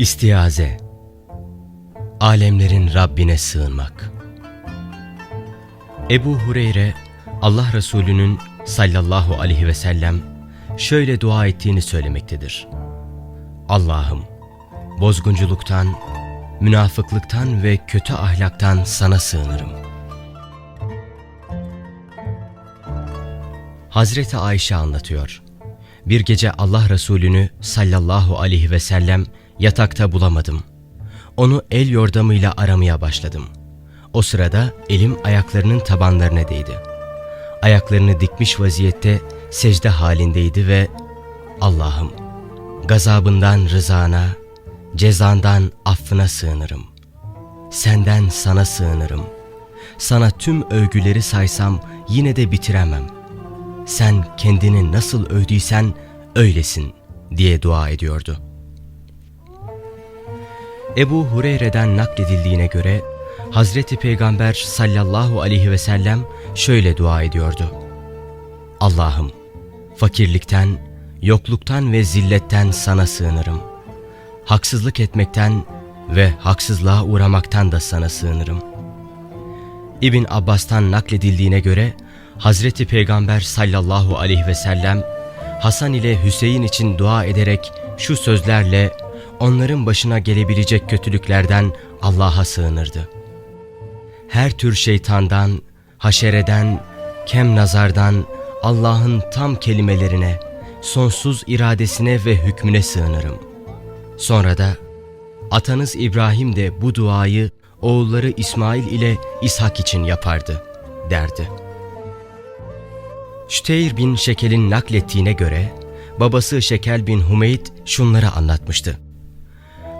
İstiaze Alemlerin Rabbine sığınmak Ebu Hureyre Allah Resulü'nün sallallahu aleyhi ve sellem şöyle dua ettiğini söylemektedir. Allah'ım bozgunculuktan, münafıklıktan ve kötü ahlaktan sana sığınırım. Hazreti Ayşe anlatıyor. Bir gece Allah Resulü'nü sallallahu aleyhi ve sellem yatakta bulamadım. Onu el yordamıyla aramaya başladım. O sırada elim ayaklarının tabanlarına değdi. Ayaklarını dikmiş vaziyette secde halindeydi ve Allah'ım gazabından rızana, cezandan affına sığınırım. Senden sana sığınırım. Sana tüm övgüleri saysam yine de bitiremem. Sen kendini nasıl övdüysen öylesin diye dua ediyordu. Ebu Hureyre'den nakledildiğine göre Hazreti Peygamber sallallahu aleyhi ve sellem şöyle dua ediyordu. Allah'ım fakirlikten, yokluktan ve zilletten sana sığınırım. Haksızlık etmekten ve haksızlığa uğramaktan da sana sığınırım. İbn Abbas'tan nakledildiğine göre Hazreti Peygamber sallallahu aleyhi ve sellem Hasan ile Hüseyin için dua ederek şu sözlerle onların başına gelebilecek kötülüklerden Allah'a sığınırdı. Her tür şeytandan, haşereden, kem nazardan Allah'ın tam kelimelerine, sonsuz iradesine ve hükmüne sığınırım. Sonra da atanız İbrahim de bu duayı oğulları İsmail ile İshak için yapardı derdi. Şteyr bin Şekel'in naklettiğine göre babası Şekel bin Humeyd şunları anlatmıştı.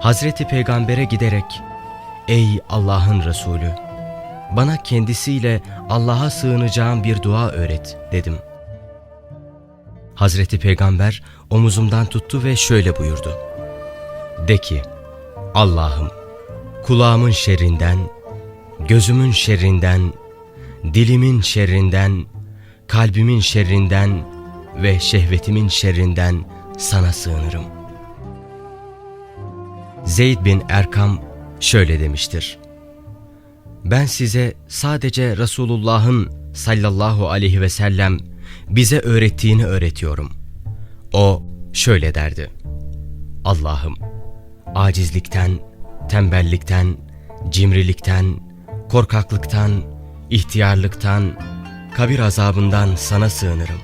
Hazreti Peygamber'e giderek Ey Allah'ın Resulü! Bana kendisiyle Allah'a sığınacağım bir dua öğret dedim. Hazreti Peygamber omuzumdan tuttu ve şöyle buyurdu. De ki, Allah'ım kulağımın şerrinden, gözümün şerrinden, dilimin şerrinden, kalbimin şerrinden ve şehvetimin şerrinden sana sığınırım. Zeyd bin Erkam şöyle demiştir. Ben size sadece Resulullah'ın sallallahu aleyhi ve sellem bize öğrettiğini öğretiyorum. O şöyle derdi. Allah'ım acizlikten, tembellikten, cimrilikten, korkaklıktan, ihtiyarlıktan, kabir azabından sana sığınırım.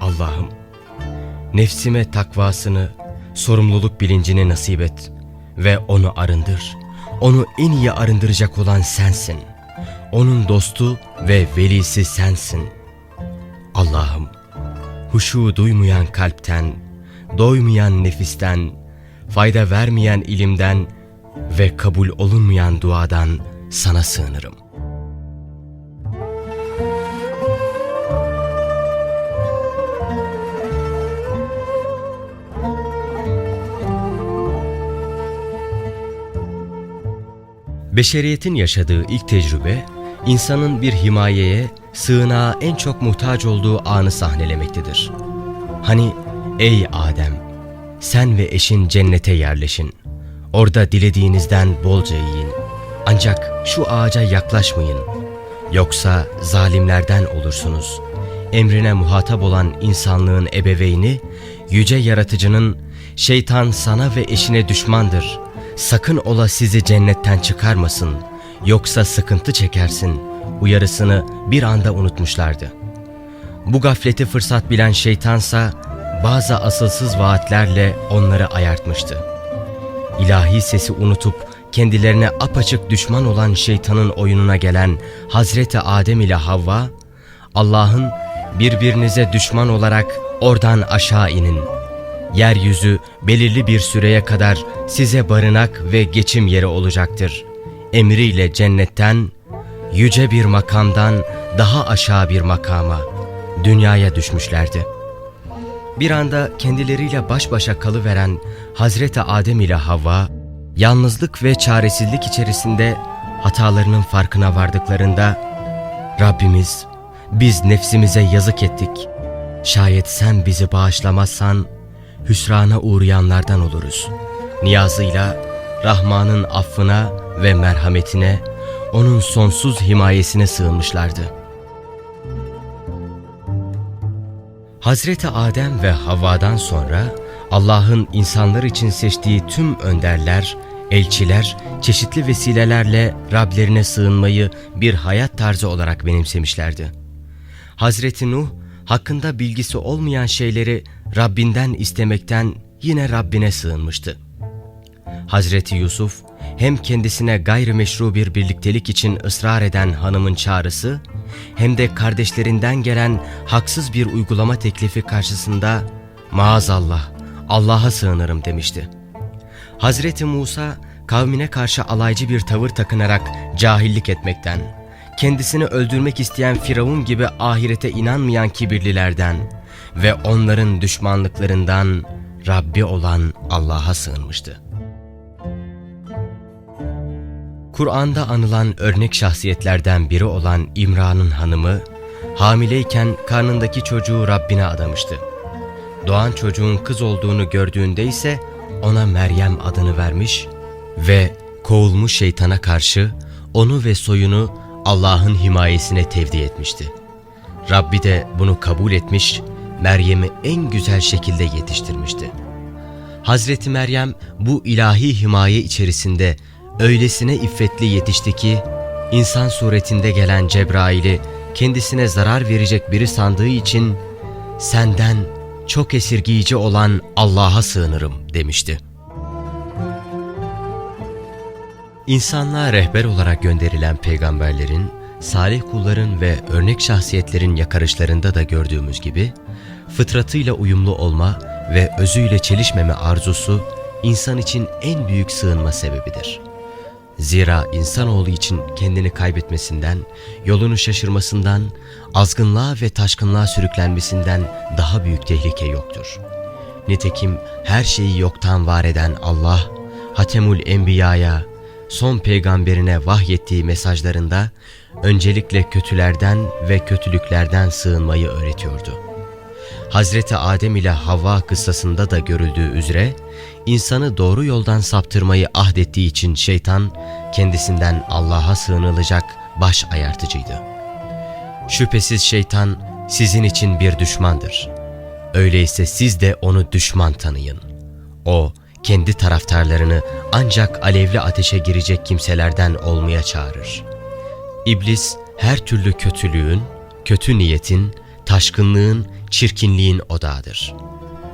Allah'ım nefsime takvasını, sorumluluk bilincini nasip et ve onu arındır. Onu en iyi arındıracak olan sensin. Onun dostu ve velisi sensin. Allah'ım huşu duymayan kalpten, doymayan nefisten, fayda vermeyen ilimden ve kabul olunmayan duadan sana sığınırım. Beşeriyetin yaşadığı ilk tecrübe, insanın bir himayeye, sığınağa en çok muhtaç olduğu anı sahnelemektedir. Hani ey Adem, sen ve eşin cennete yerleşin. Orada dilediğinizden bolca yiyin. Ancak şu ağaca yaklaşmayın. Yoksa zalimlerden olursunuz. Emrine muhatap olan insanlığın ebeveyni, yüce yaratıcının şeytan sana ve eşine düşmandır. Sakın ola sizi cennetten çıkarmasın. Yoksa sıkıntı çekersin. Uyarısını bir anda unutmuşlardı. Bu gafleti fırsat bilen şeytansa bazı asılsız vaatlerle onları ayartmıştı. İlahi sesi unutup kendilerine apaçık düşman olan şeytanın oyununa gelen Hazreti Adem ile Havva, Allah'ın birbirinize düşman olarak oradan aşağı inin. Yeryüzü belirli bir süreye kadar size barınak ve geçim yeri olacaktır. Emriyle cennetten, yüce bir makamdan daha aşağı bir makama, dünyaya düşmüşlerdi.'' Bir anda kendileriyle baş başa kalıveren Hazreti Adem ile Havva, yalnızlık ve çaresizlik içerisinde hatalarının farkına vardıklarında, Rabbimiz biz nefsimize yazık ettik. Şayet sen bizi bağışlamazsan hüsrana uğrayanlardan oluruz. Niyazıyla Rahman'ın affına ve merhametine, onun sonsuz himayesine sığınmışlardı. Hazreti Adem ve Havva'dan sonra Allah'ın insanlar için seçtiği tüm önderler, elçiler çeşitli vesilelerle Rablerine sığınmayı bir hayat tarzı olarak benimsemişlerdi. Hazreti Nuh hakkında bilgisi olmayan şeyleri Rabbinden istemekten yine Rabbine sığınmıştı. Hazreti Yusuf hem kendisine gayrimeşru bir birliktelik için ısrar eden hanımın çağrısı hem de kardeşlerinden gelen haksız bir uygulama teklifi karşısında maazallah Allah'a sığınırım demişti. Hazreti Musa kavmine karşı alaycı bir tavır takınarak cahillik etmekten, kendisini öldürmek isteyen Firavun gibi ahirete inanmayan kibirlilerden ve onların düşmanlıklarından Rabbi olan Allah'a sığınmıştı. Kur'an'da anılan örnek şahsiyetlerden biri olan İmran'ın hanımı, hamileyken karnındaki çocuğu Rabbine adamıştı. Doğan çocuğun kız olduğunu gördüğünde ise ona Meryem adını vermiş ve kovulmuş şeytana karşı onu ve soyunu Allah'ın himayesine tevdi etmişti. Rabbi de bunu kabul etmiş, Meryem'i en güzel şekilde yetiştirmişti. Hazreti Meryem bu ilahi himaye içerisinde öylesine iffetli yetişti ki, insan suretinde gelen Cebrail'i kendisine zarar verecek biri sandığı için senden çok esirgiyici olan Allah'a sığınırım demişti. İnsanlığa rehber olarak gönderilen peygamberlerin, salih kulların ve örnek şahsiyetlerin yakarışlarında da gördüğümüz gibi, fıtratıyla uyumlu olma ve özüyle çelişmeme arzusu, insan için en büyük sığınma sebebidir. Zira insanoğlu için kendini kaybetmesinden, yolunu şaşırmasından, azgınlığa ve taşkınlığa sürüklenmesinden daha büyük tehlike yoktur. Nitekim her şeyi yoktan var eden Allah, Hatemul Enbiya'ya, son peygamberine vahyettiği mesajlarında öncelikle kötülerden ve kötülüklerden sığınmayı öğretiyordu. Hazreti Adem ile Havva kıssasında da görüldüğü üzere insanı doğru yoldan saptırmayı ahdettiği için şeytan kendisinden Allah'a sığınılacak baş ayartıcıydı. Şüphesiz şeytan sizin için bir düşmandır. Öyleyse siz de onu düşman tanıyın. O kendi taraftarlarını ancak alevli ateşe girecek kimselerden olmaya çağırır. İblis her türlü kötülüğün, kötü niyetin, taşkınlığın, çirkinliğin odağıdır.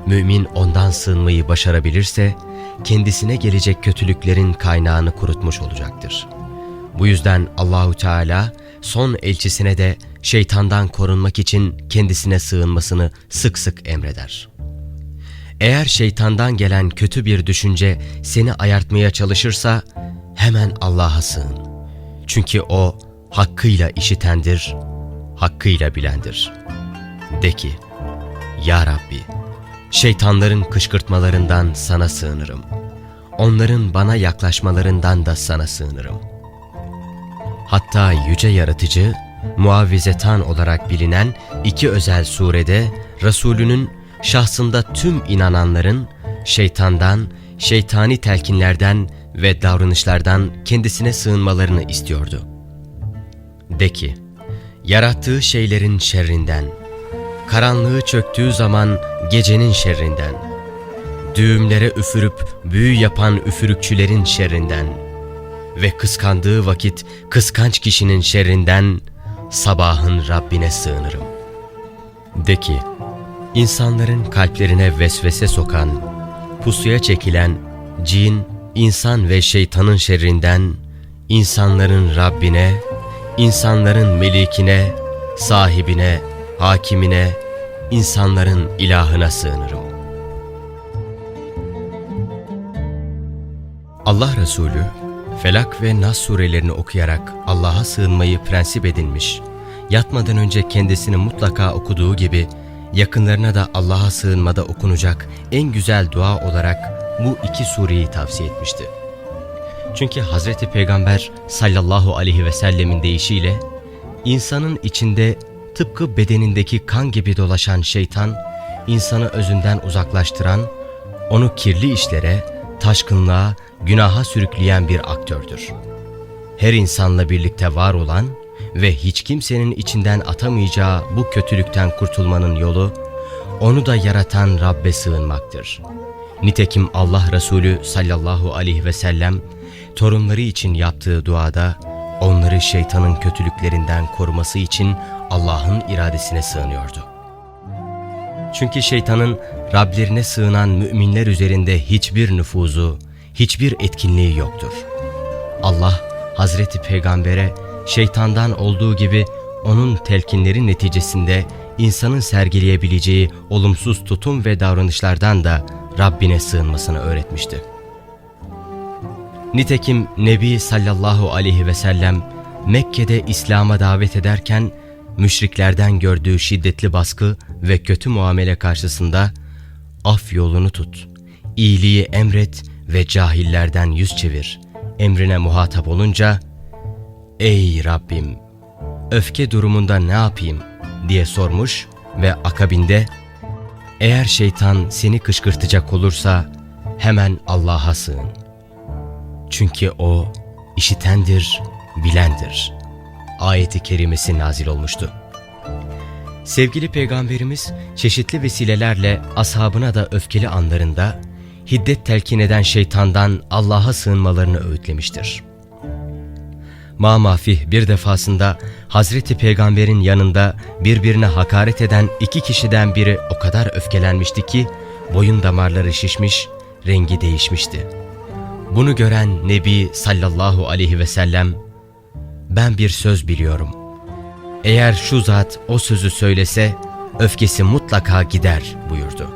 Mümin ondan sığınmayı başarabilirse, kendisine gelecek kötülüklerin kaynağını kurutmuş olacaktır. Bu yüzden Allahu Teala son elçisine de şeytandan korunmak için kendisine sığınmasını sık sık emreder. Eğer şeytandan gelen kötü bir düşünce seni ayartmaya çalışırsa hemen Allah'a sığın. Çünkü O hakkıyla işitendir, hakkıyla bilendir. De ki, Ya Rabbi, şeytanların kışkırtmalarından sana sığınırım. Onların bana yaklaşmalarından da sana sığınırım. Hatta yüce yaratıcı, muavvizetan olarak bilinen iki özel surede Resulünün şahsında tüm inananların şeytandan, şeytani telkinlerden ve davranışlardan kendisine sığınmalarını istiyordu. De ki, yarattığı şeylerin şerrinden, karanlığı çöktüğü zaman gecenin şerrinden, düğümlere üfürüp büyü yapan üfürükçülerin şerrinden ve kıskandığı vakit kıskanç kişinin şerrinden sabahın Rabbine sığınırım. De ki, insanların kalplerine vesvese sokan, pusuya çekilen cin, insan ve şeytanın şerrinden, insanların Rabbine, insanların melikine, sahibine, hakimine, insanların ilahına sığınırım. Allah Resulü, Felak ve Nas surelerini okuyarak Allah'a sığınmayı prensip edinmiş, yatmadan önce kendisini mutlaka okuduğu gibi yakınlarına da Allah'a sığınmada okunacak en güzel dua olarak bu iki sureyi tavsiye etmişti. Çünkü Hazreti Peygamber sallallahu aleyhi ve sellemin deyişiyle insanın içinde tıpkı bedenindeki kan gibi dolaşan şeytan, insanı özünden uzaklaştıran, onu kirli işlere, taşkınlığa, günaha sürükleyen bir aktördür. Her insanla birlikte var olan ve hiç kimsenin içinden atamayacağı bu kötülükten kurtulmanın yolu, onu da yaratan Rabbe sığınmaktır. Nitekim Allah Resulü sallallahu aleyhi ve sellem, torunları için yaptığı duada, onları şeytanın kötülüklerinden koruması için Allah'ın iradesine sığınıyordu. Çünkü şeytanın Rablerine sığınan müminler üzerinde hiçbir nüfuzu, hiçbir etkinliği yoktur. Allah Hazreti Peygamber'e şeytandan olduğu gibi onun telkinleri neticesinde insanın sergileyebileceği olumsuz tutum ve davranışlardan da Rabbine sığınmasını öğretmişti. Nitekim Nebi sallallahu aleyhi ve sellem Mekke'de İslam'a davet ederken müşriklerden gördüğü şiddetli baskı ve kötü muamele karşısında af yolunu tut, iyiliği emret ve cahillerden yüz çevir emrine muhatap olunca Ey Rabbim öfke durumunda ne yapayım diye sormuş ve akabinde eğer şeytan seni kışkırtacak olursa hemen Allah'a sığın. Çünkü O işitendir, bilendir. Ayeti kerimesi nazil olmuştu. Sevgili Peygamberimiz çeşitli vesilelerle ashabına da öfkeli anlarında hiddet telkin eden şeytandan Allah'a sığınmalarını öğütlemiştir. Mamafih bir defasında Hazreti Peygamber'in yanında birbirine hakaret eden iki kişiden biri o kadar öfkelenmişti ki boyun damarları şişmiş, rengi değişmişti. Bunu gören Nebi sallallahu aleyhi ve sellem ben bir söz biliyorum. Eğer şu zat o sözü söylese öfkesi mutlaka gider buyurdu.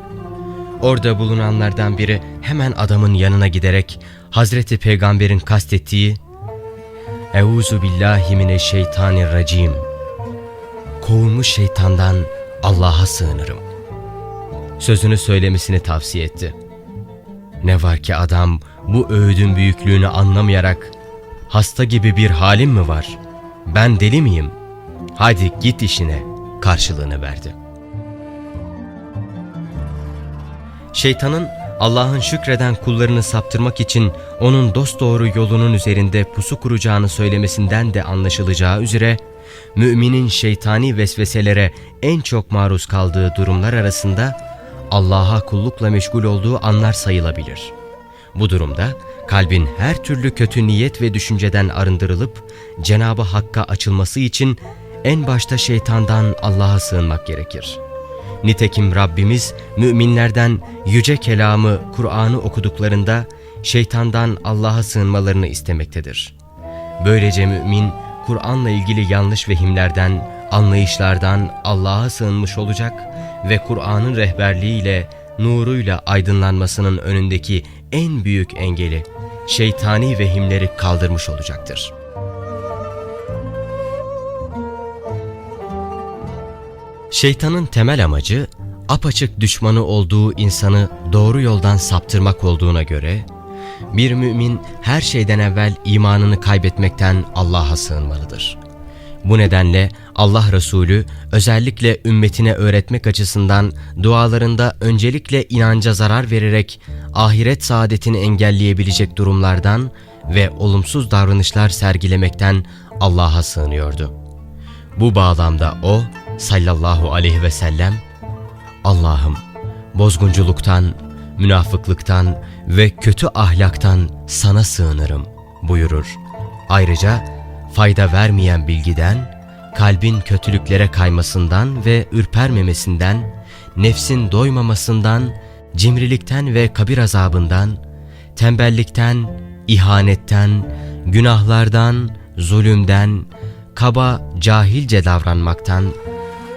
Orada bulunanlardan biri hemen adamın yanına giderek Hazreti Peygamber'in kastettiği Euzu billahi mineşşeytanirracim. Kovulmuş şeytandan Allah'a sığınırım. Sözünü söylemesini tavsiye etti. Ne var ki adam bu öğüdün büyüklüğünü anlamayarak hasta gibi bir halim mi var? Ben deli miyim? Hadi git işine karşılığını verdi. Şeytanın Allah'ın şükreden kullarını saptırmak için onun dosdoğru yolunun üzerinde pusu kuracağını söylemesinden de anlaşılacağı üzere, müminin şeytani vesveselere en çok maruz kaldığı durumlar arasında Allah'a kullukla meşgul olduğu anlar sayılabilir. Bu durumda kalbin her türlü kötü niyet ve düşünceden arındırılıp Cenab-ı Hakk'a açılması için en başta şeytandan Allah'a sığınmak gerekir.'' Nitekim Rabbimiz müminlerden yüce kelamı Kur'an'ı okuduklarında şeytandan Allah'a sığınmalarını istemektedir. Böylece mümin Kur'an'la ilgili yanlış vehimlerden, anlayışlardan Allah'a sığınmış olacak ve Kur'an'ın rehberliğiyle, nuruyla aydınlanmasının önündeki en büyük engeli, şeytani vehimleri kaldırmış olacaktır.'' Şeytanın temel amacı apaçık düşmanı olduğu insanı doğru yoldan saptırmak olduğuna göre bir mümin her şeyden evvel imanını kaybetmekten Allah'a sığınmalıdır. Bu nedenle Allah Resulü özellikle ümmetine öğretmek açısından dualarında öncelikle inanca zarar vererek ahiret saadetini engelleyebilecek durumlardan ve olumsuz davranışlar sergilemekten Allah'a sığınıyordu. Bu bağlamda o, sallallahu aleyhi ve sellem Allah'ım bozgunculuktan, münafıklıktan ve kötü ahlaktan sana sığınırım buyurur. Ayrıca fayda vermeyen bilgiden, kalbin kötülüklere kaymasından ve ürpermemesinden, nefsin doymamasından, cimrilikten ve kabir azabından, tembellikten, ihanetten, günahlardan, zulümden, kaba, cahilce davranmaktan,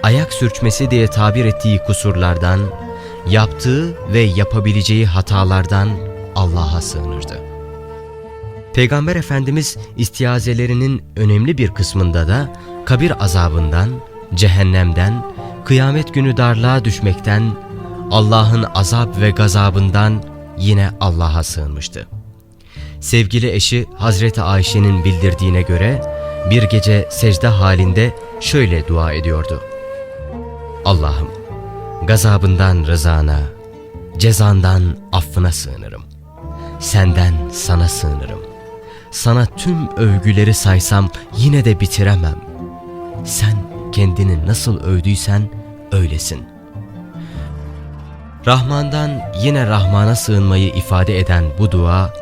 ayak sürçmesi diye tabir ettiği kusurlardan, yaptığı ve yapabileceği hatalardan Allah'a sığınırdı. Peygamber Efendimiz istiazelerinin önemli bir kısmında da kabir azabından, cehennemden, kıyamet günü darlığa düşmekten, Allah'ın azap ve gazabından yine Allah'a sığınmıştı. Sevgili eşi Hazreti Ayşe'nin bildirdiğine göre bir gece secde halinde şöyle dua ediyordu. Allah'ım gazabından rızana, cezandan affına sığınırım. senden sana sığınırım. Sana tüm övgüleri saysam yine de bitiremem. Sen kendini nasıl övdüysen öylesin. Rahman'dan yine Rahman'a sığınmayı ifade eden bu dua,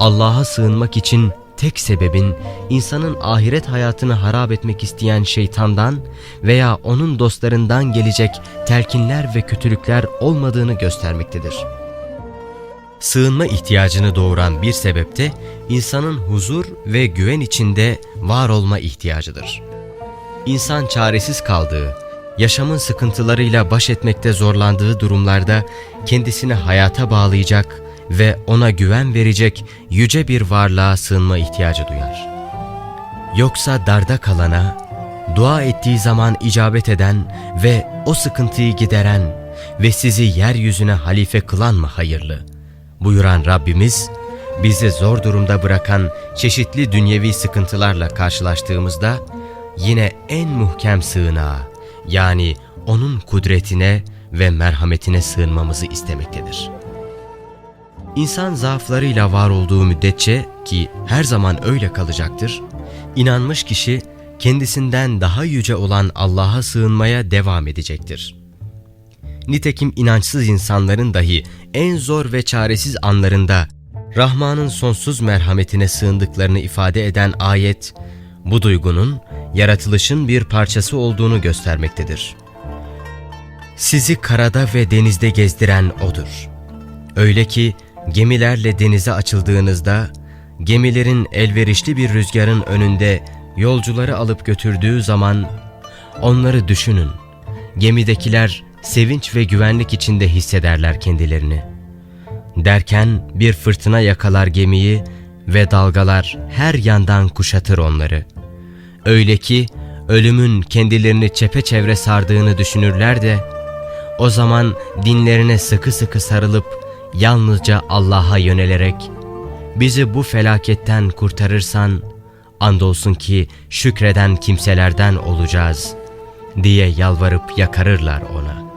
Allah'a sığınmak için tek sebebin insanın ahiret hayatını harap etmek isteyen şeytandan veya onun dostlarından gelecek telkinler ve kötülükler olmadığını göstermektedir. Sığınma ihtiyacını doğuran bir sebep de insanın huzur ve güven içinde var olma ihtiyacıdır. İnsan çaresiz kaldığı, yaşamın sıkıntılarıyla baş etmekte zorlandığı durumlarda kendisini hayata bağlayacak ve ona güven verecek yüce bir varlığa sığınma ihtiyacı duyar. Yoksa darda kalana, dua ettiği zaman icabet eden ve o sıkıntıyı gideren ve sizi yeryüzüne halife kılan mı hayırlı? Buyuran Rabbimiz, bizi zor durumda bırakan çeşitli dünyevi sıkıntılarla karşılaştığımızda yine en muhkem sığınağa yani onun kudretine ve merhametine sığınmamızı istemektedir. İnsan zaaflarıyla var olduğu müddetçe ki her zaman öyle kalacaktır, inanmış kişi kendisinden daha yüce olan Allah'a sığınmaya devam edecektir. Nitekim inançsız insanların dahi en zor ve çaresiz anlarında Rahman'ın sonsuz merhametine sığındıklarını ifade eden ayet, bu duygunun yaratılışın bir parçası olduğunu göstermektedir. Sizi karada ve denizde gezdiren O'dur. Öyle ki gemilerle denize açıldığınızda, gemilerin elverişli bir rüzgarın önünde yolcuları alıp götürdüğü zaman, onları düşünün. Gemidekiler sevinç ve güvenlik içinde hissederler kendilerini. Derken bir fırtına yakalar gemiyi ve dalgalar her yandan kuşatır onları. Öyle ki ölümün kendilerini çepeçevre sardığını düşünürler de, o zaman dinlerine sıkı sıkı sarılıp yalnızca Allah'a yönelerek, bizi bu felaketten kurtarırsan, andolsun ki şükreden kimselerden olacağız diye yalvarıp yakarırlar ona.''